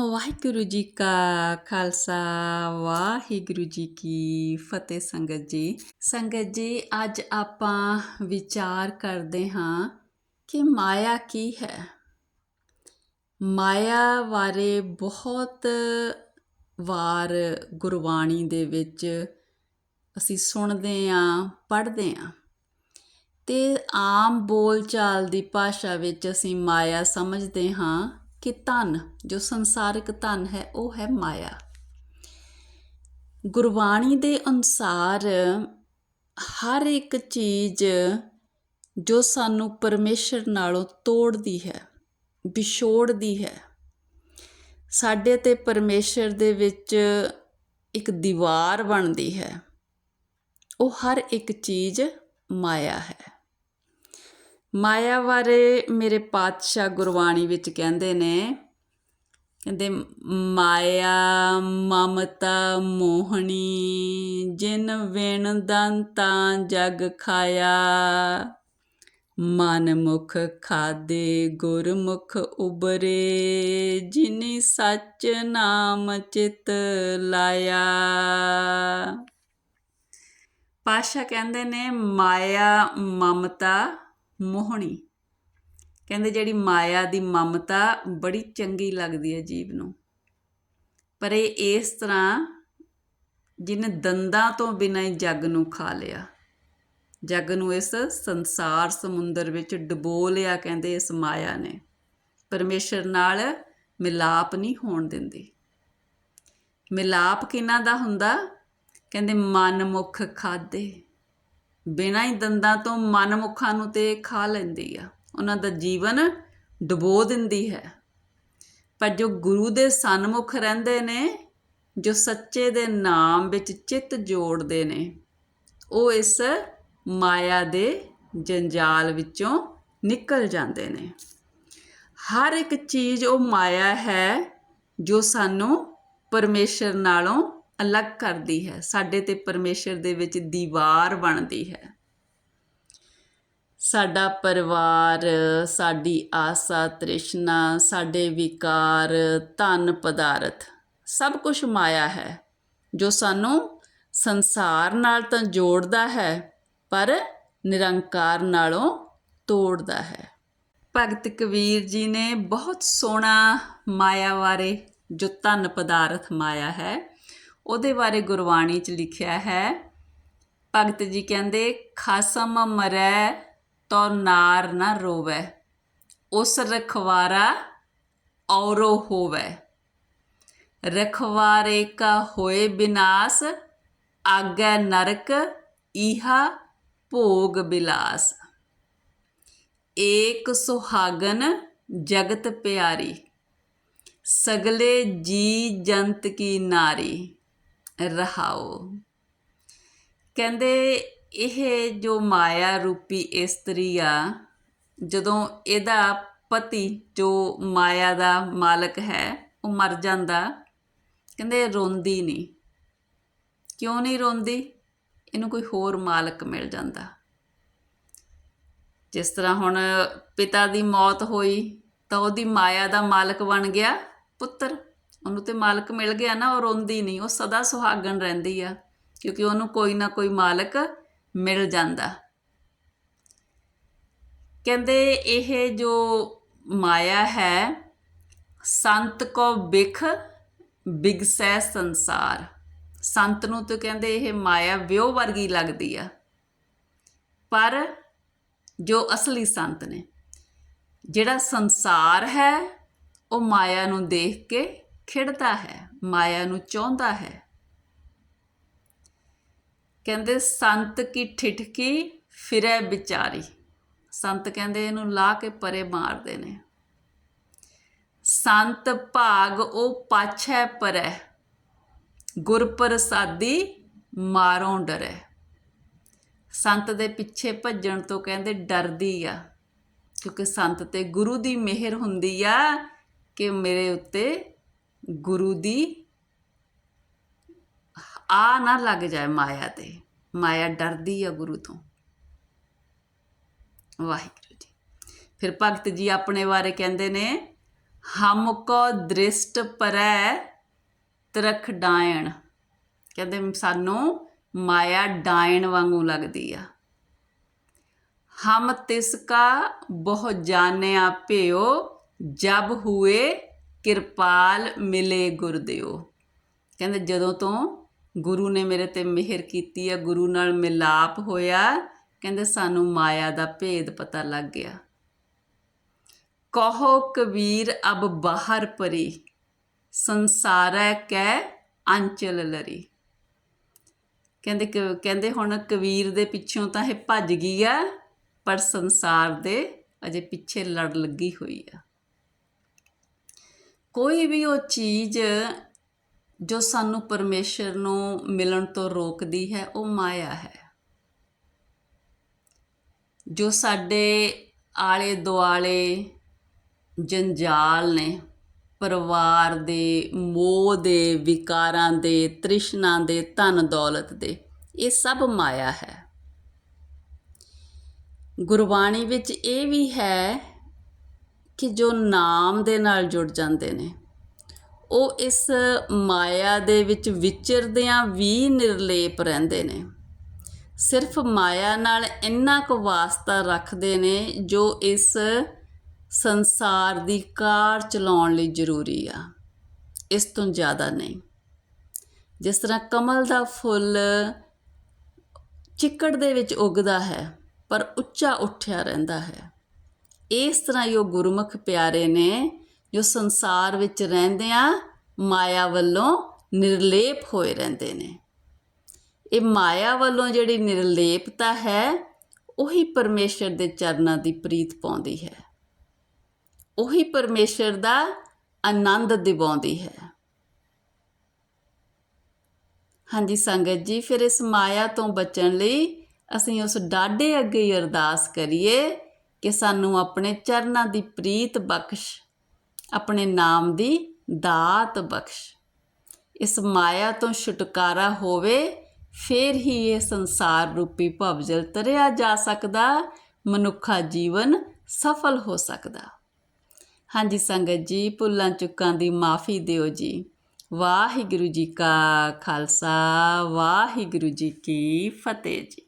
ਵਾਹਿਗੁਰੂ ਜੀ ਕਾ ਖਾਲਸਾ ਵਾਹਿਗੁਰੂ ਜੀ ਕੀ ਫਤਿਹ ਸੰਗਤ ਜੀ। ਸੰਗਤ ਜੀ, ਅੱਜ ਆਪਾਂ ਵਿਚਾਰ ਕਰਦੇ ਹਾਂ ਕਿ ਮਾਇਆ ਕੀ ਹੈ? ਮਾਇਆ ਬਾਰੇ ਬਹੁਤ ਵਾਰ ਗੁਰਬਾਣੀ ਦੇ ਵਿੱਚ ਅਸੀਂ ਸੁਣਦੇ ਆਂ ਪੜ੍ਹਦੇ ਆਂ ਤੇ ਆਮ ਬੋਲਚਾਲ ਦੀ ਭਾਸ਼ਾ ਵਿੱਚ ਅਸੀਂ ਮਾਇਆ ਸਮਝਦੇ ਹਾਂ। ਕਿ ਧਨ, ਜੋ ਸੰਸਾਰਿਕ ਧਨ ਹੈ, ਉਹ ਹੈ ਮਾਇਆ। ਗੁਰਬਾਣੀ ਦੇ ਅਨੁਸਾਰ ਹਰ ਇੱਕ ਚੀਜ਼ ਜੋ ਸਾਨੂੰ ਪਰਮੇਸ਼ਰ ਨਾਲੋਂ ਤੋੜਦੀ ਹੈ, ਵਿਛੋੜਦੀ ਹੈ, ਸਾਡੇ ਤੇ ਪਰਮੇਸ਼ਰ ਦੇ ਵਿੱਚ ਇੱਕ ਦੀਵਾਰ ਬਣਦੀ ਹੈ, ਉਹ ਹਰ ਇੱਕ ਚੀਜ਼ ਮਾਇਆ ਹੈ। ਮਾਇਆ ਬਾਰੇ ਮੇਰੇ ਪਾਤਸ਼ਾਹ ਗੁਰਬਾਣੀ ਵਿੱਚ ਕਹਿੰਦੇ ਨੇ, ਕਹਿੰਦੇ, ਮਾਇਆ ਮਮਤਾ ਮੋਹਣੀ, ਜਿਨ ਵਿਣ ਦੰਤਾ ਜਗ ਖਾਇਆ। ਮਨ ਮੁਖ ਖਾਦੇ ਗੁਰਮੁਖ ਉਬਰੇ, ਜਿਨੀ ਸੱਚ ਨਾਮ ਚਿਤ ਲਾਇਆ। ਪਾਸ਼ਾ ਕਹਿੰਦੇ ਨੇ, ਮਾਇਆ ਮਮਤਾ ਮੋਹਣੀ। ਕਹਿੰਦੇ ਜਿਹੜੀ ਮਾਇਆ ਦੀ ਮਮਤਾ ਬੜੀ ਚੰਗੀ ਲੱਗਦੀ ਹੈ ਜੀਵ ਨੂੰ। ਪਰ ਇਹ ਇਸ ਤਰ੍ਹਾਂ ਜਿਹਨੇ ਦੰਦਾਂ ਤੋਂ ਬਿਨਾਂ ਹੀ ਜੱਗ ਨੂੰ ਖਾ ਲਿਆ। ਜੱਗ ਨੂੰ ਇਸ ਸੰਸਾਰ ਸਮੁੰਦਰ ਵਿੱਚ ਡੁਬੋ ਲਿਆ ਕਹਿੰਦੇ ਇਸ ਮਾਇਆ ਨੇ। ਪਰਮੇਸ਼ਰ ਨਾਲ ਮਿਲਾਪ ਨਹੀਂ ਹੋਣ ਦਿੰਦੀ। ਮਿਲਾਪ ਕਿਨਾਂ ਦਾ ਹੁੰਦਾ? ਕਹਿੰਦੇ ਮਨ ਮੁਖ ਖਾਦੇ। ਬਿਨਾਂ ਹੀ ਦੰਦਾਂ ਤੋਂ ਮਨ ਮੁਖਾਂ ਨੂੰ ਤੇ ਖਾ ਲੈਂਦੀ ਆ। ਉਹਨਾਂ ਦਾ ਜੀਵਨ ਡੁਬੋ ਦਿੰਦੀ ਹੈ। ਪਰ ਜੋ ਗੁਰੂ ਦੇ ਸਨਮੁਖ ਰਹਿੰਦੇ ਨੇ, ਜੋ ਸੱਚੇ ਦੇ ਨਾਮ ਵਿੱਚ ਚਿੱਤ ਜੋੜਦੇ ਨੇ, ਉਹ ਇਸ ਮਾਇਆ ਦੇ ਜੰਜਾਲ ਵਿੱਚੋਂ ਨਿਕਲ ਜਾਂਦੇ ਨੇ। ਹਰ ਇੱਕ ਚੀਜ਼ ਉਹ ਮਾਇਆ ਹੈ ਜੋ ਸਾਨੂੰ ਪਰਮੇਸ਼ਰ ਨਾਲੋਂ ਅਲੱਗ ਕਰਦੀ ਹੈ। ਸਾਡੇ ਤੇ ਪਰਮੇਸ਼ਰ ਦੇ ਵਿੱਚ ਦੀਵਾਰ ਬਣਦੀ ਹੈ। ਸਾਡਾ ਪਰਿਵਾਰ, ਸਾਡੀ ਆਸਾ, ਤ੍ਰਿਸ਼ਨਾ, ਸਾਡੇ ਵਿਕਾਰ, ਧਨ ਪਦਾਰਥ, ਸਭ ਕੁਝ ਮਾਇਆ ਹੈ, ਜੋ ਸਾਨੂੰ ਸੰਸਾਰ ਨਾਲ ਤਾਂ ਜੋੜਦਾ ਹੈ, ਪਰ ਨਿਰੰਕਾਰ ਨਾਲੋਂ ਤੋੜਦਾ ਹੈ। ਭਗਤ ਕਬੀਰ ਜੀ ਨੇ ਬਹੁਤ ਸੋਹਣਾ ਮਾਇਆ ਬਾਰੇ ਜੋ ਧਨ ਪਦਾਰਥ ਮਾਇਆ ਹੈ ਉਹਦੇ ਬਾਰੇ ਗੁਰਬਾਣੀ 'ਚ ਲਿਖਿਆ ਹੈ। ਭਗਤ ਜੀ ਕਹਿੰਦੇ, ਖਸਮ ਮਰੈ ਤੋ ਨਾਰ ਨਾ ਰੋਵੈ, ਉਸ ਰਖਵਾਰਾ ਔਰੋ ਹੋਵੈ। ਰਖਵਾਰੇ ਕਾ ਹੋਏ ਬਿਨਾਸ਼, ਆਗੈ ਨਰਕ ਇਹਾ ਭੋਗ ਬਿਲਾਸ। ਏਕ ਸੁਹਾਗਨ ਜਗਤ ਪਿਆਰੀ, ਸਗਲੇ ਜੀ ਜੰਤ ਕੀ ਨਾਰੀ। ਰਹਾਓ। ਕਹਿੰਦੇ ਇਹ ਜੋ ਮਾਇਆ ਰੂਪੀ ਇਸਤਰੀ ਆ, ਜਦੋਂ ਇਹਦਾ ਪਤੀ ਜੋ ਮਾਇਆ ਦਾ ਮਾਲਕ ਹੈ, ਉਹ ਮਰ ਜਾਂਦਾ, ਕਹਿੰਦੇ ਰੋਂਦੀ ਨਹੀਂ। ਕਿਉਂ ਨਹੀਂ ਰੋਂਦੀ? ਇਹਨੂੰ ਕੋਈ ਹੋਰ ਮਾਲਕ ਮਿਲ ਜਾਂਦਾ। ਜਿਸ ਤਰ੍ਹਾਂ ਹੁਣ ਪਿਤਾ ਦੀ ਮੌਤ ਹੋਈ, ਤਾਂ ਉਹਦੀ ਮਾਇਆ ਦਾ ਮਾਲਕ ਬਣ ਗਿਆ ਪੁੱਤਰ। ਉਹਨੂੰ ਤੇ ਮਾਲਕ ਮਿਲ ਗਿਆ ਨਾ, ਉਹ ਰੋਂਦੀ ਨਹੀਂ, ਉਹ ਸਦਾ ਸੁਹਾਗਣ ਰਹਿੰਦੀ ਆ, ਕਿਉਂਕਿ ਉਹਨੂੰ ਕੋਈ ਨਾ ਕੋਈ ਮਾਲਕ ਮਿਲ ਜਾਂਦਾ। ਕਹਿੰਦੇ ਇਹ ਜੋ ਮਾਇਆ ਹੈ, ਸੰਤ ਕੋ ਬਿਖ ਬਿਗਸੈ ਸੰਸਾਰ। ਸੰਤ ਨੂੰ ਤਾਂ ਕਹਿੰਦੇ ਇਹ ਮਾਇਆ ਵਿਉ ਵਰਗੀ ਲੱਗਦੀ ਆ, ਪਰ ਜੋ ਅਸਲੀ ਸੰਤ ਨੇ, ਜਿਹੜਾ ਸੰਸਾਰ ਹੈ, ਉਹ ਮਾਇਆ ਨੂੰ ਦੇਖ ਕੇ ਖਿੜਦਾ ਹੈ, ਮਾਇਆ ਨੂੰ ਚਾਹੁੰਦਾ ਹੈ। ਕਹਿੰਦੇ, ਸੰਤ ਕੀ ਠਿਠਕੀ ਫਿਰੈ ਵਿਚਾਰੀ। ਸੰਤ ਕਹਿੰਦੇ, ਇਹਨੂੰ ਲਾ ਕੇ ਪਰੇ ਮਾਰਦੇ ਨੇ। ਸੰਤ ਭਾਗ ਉਹ ਪਾਛੈ ਪਰੈ ਗੁਰ ਪ੍ਰਸਾਦੀ ਮਾਰੋਂ ਡਰੈ। ਸੰਤ ਦੇ ਪਿੱਛੇ ਭੱਜਣ ਤੋਂ ਕਹਿੰਦੇ, ਡਰਦੀ ਆ, ਕਿਉਂਕਿ ਸੰਤ ਤੇ ਗੁਰੂ ਦੀ ਮਿਹਰ ਹੁੰਦੀ ਆ ਕਿ ਮੇਰੇ ਉੱਤੇ ਗੁਰੂ ਦੀ ਆ ਨਾ ਲੱਗ ਜਾਏ ਮਾਇਆ ਤੇ। ਮਾਇਆ ਡਰਦੀ ਆ ਗੁਰੂ ਤੋਂ। ਵਾਹਿਗੁਰੂ ਜੀ। ਫਿਰ ਭਗਤ ਜੀ ਆਪਣੇ ਬਾਰੇ ਕਹਿੰਦੇ ਨੇ, ਹਮ ਕੋ ਦ੍ਰਿਸ਼ਟ ਪਰੈ ਤਰਖ ਡਾਇਣ। ਕਹਿੰਦੇ ਸਾਨੂੰ ਮਾਇਆ ਡਾਇਣ ਵਾਂਗੂ ਲੱਗਦੀ ਆ। ਹਮ ਤਿਸ ਕਾ ਬਹੁ ਜਾਣਿਆ ਭਿਓ, ਜਬ ਹੁਏ ਕਿਰਪਾਲ ਮਿਲੇ ਗੁਰਦਿਓ ਕਹਿੰਦੇ ਜਦੋਂ ਤੋਂ ਗੁਰੂ ਨੇ ਮੇਰੇ ਤੇ ਮਿਹਰ ਕੀਤੀ ਆ, ਗੁਰੂ ਨਾਲ ਮਿਲਾਪ ਹੋਇਆ, ਕਹਿੰਦੇ ਸਾਨੂੰ ਮਾਇਆ ਦਾ ਭੇਦ ਪਤਾ ਲੱਗ ਗਿਆ। ਕਹੋ ਕਬੀਰ ਅਬ ਬਾਹਰ ਪਰੀ, ਸੰਸਾਰੈ ਕੈ ਅੰਚਲ ਲਰੀ। ਕਹਿੰਦੇ ਕ- ਕਹਿੰਦੇ ਹੁਣ ਕਬੀਰ ਦੇ ਪਿੱਛੋਂ ਤਾਂ ਇਹ ਭੱਜ ਗਈ ਆ, ਪਰ ਸੰਸਾਰ ਦੇ ਅਜੇ ਪਿੱਛੇ ਲੜ ਲੱਗੀ ਹੋਈ ਆ। ਕੋਈ ਵੀ ਉਹ ਚੀਜ਼ ਜੋ ਸਾਨੂੰ ਪਰਮੇਸ਼ਰ ਨੂੰ ਮਿਲਣ ਤੋਂ ਰੋਕਦੀ ਹੈ, ਉਹ ਮਾਇਆ ਹੈ। ਜੋ ਸਾਡੇ ਆਲੇ ਦੁਆਲੇ ਜੰਜਾਲ ਨੇ, ਪਰਿਵਾਰ ਦੇ, ਮੋਹ ਦੇ, ਵਿਕਾਰਾਂ ਦੇ, ਤ੍ਰਿਸ਼ਨਾ ਦੇ, ਧਨ ਦੌਲਤ ਦੇ, ਇਹ ਸਭ ਮਾਇਆ ਹੈ। ਗੁਰਬਾਣੀ ਵਿੱਚ ਇਹ ਵੀ ਹੈ ਕਿ ਜੋ ਨਾਮ ਦੇ ਨਾਲ ਜੁੜ ਜਾਂਦੇ ਨੇ। ਉਹ ਇਸ ਮਾਇਆ ਦੇ ਵਿੱਚ ਵਿਚਰਦਿਆਂ ਵੀ ਨਿਰਲੇਪ ਰਹਿੰਦੇ ਨੇ। ਸਿਰਫ ਮਾਇਆ ਨਾਲ ਇੰਨਾ ਕੁ ਵਾਸਤਾ ਰੱਖਦੇ ਨੇ ਜੋ ਇਸ ਸੰਸਾਰ ਦੀ ਕਾਰ ਚਲਾਉਣ ਲਈ ਜ਼ਰੂਰੀ ਆ। ਇਸ ਤੋਂ ਜ਼ਿਆਦਾ ਨਹੀਂ। ਜਿਸ ਤਰ੍ਹਾਂ ਕਮਲ ਦਾ ਫੁੱਲ ਚਿੱਕੜ ਦੇ ਵਿੱਚ ਉੱਗਦਾ ਹੈ, ਪਰ ਉੱਚਾ ਉੱਠਿਆ ਰਹਿੰਦਾ ਹੈ। ਇਸ ਤਰ੍ਹਾਂ ਹੀ ਉਹ ਗੁਰਮੁਖ ਪਿਆਰੇ ਨੇ ਜੋ ਸੰਸਾਰ ਵਿੱਚ ਰਹਿੰਦਿਆਂ ਮਾਇਆ ਵੱਲੋਂ ਨਿਰਲੇਪ ਹੋਏ ਰਹਿੰਦੇ ਨੇ। ਇਹ ਮਾਇਆ ਵੱਲੋਂ ਜਿਹੜੀ ਨਿਰਲੇਪਤਾ ਹੈ, ਉਹੀ ਪਰਮੇਸ਼ਰ ਦੇ ਚਰਨਾਂ ਦੀ ਪ੍ਰੀਤ ਪਾਉਂਦੀ ਹੈ। ਉਹੀ ਪਰਮੇਸ਼ਰ ਦਾ ਆਨੰਦ ਦਿਵਾਉਂਦੀ ਹੈ। ਹਾਂਜੀ ਸੰਗਤ ਜੀ, ਫਿਰ ਇਸ ਮਾਇਆ ਤੋਂ ਬਚਣ ਲਈ ਅਸੀਂ ਉਸ ਡਾਢੇ ਅੱਗੇ ਅਰਦਾਸ ਕਰੀਏ। ਕਿ ਸਾਨੂੰ ਆਪਣੇ ਚਰਨਾਂ ਦੀ ਪ੍ਰੀਤ ਬਖਸ਼, ਆਪਣੇ ਨਾਮ ਦੀ ਦਾਤ ਬਖਸ਼। ਇਸ ਮਾਇਆ ਤੋਂ ਛੁਟਕਾਰਾ ਹੋਵੇ, ਫਿਰ ਹੀ ਇਹ ਸੰਸਾਰ ਰੂਪੀ ਭਵਜਲ ਤਰਿਆ ਜਾ ਸਕਦਾ, ਮਨੁੱਖਾ ਜੀਵਨ ਸਫਲ ਹੋ ਸਕਦਾ। ਹਾਂਜੀ ਸੰਗਤ ਜੀ, ਭੁੱਲਾਂ ਚੁੱਕਾਂ ਦੀ ਮਾਫੀ ਦਿਓ ਜੀ। ਵਾਹਿਗੁਰੂ ਜੀ ਕਾ ਖਾਲਸਾ, ਵਾਹਿਗੁਰੂ ਜੀ ਕੀ ਫਤਿਹ ਜੀ।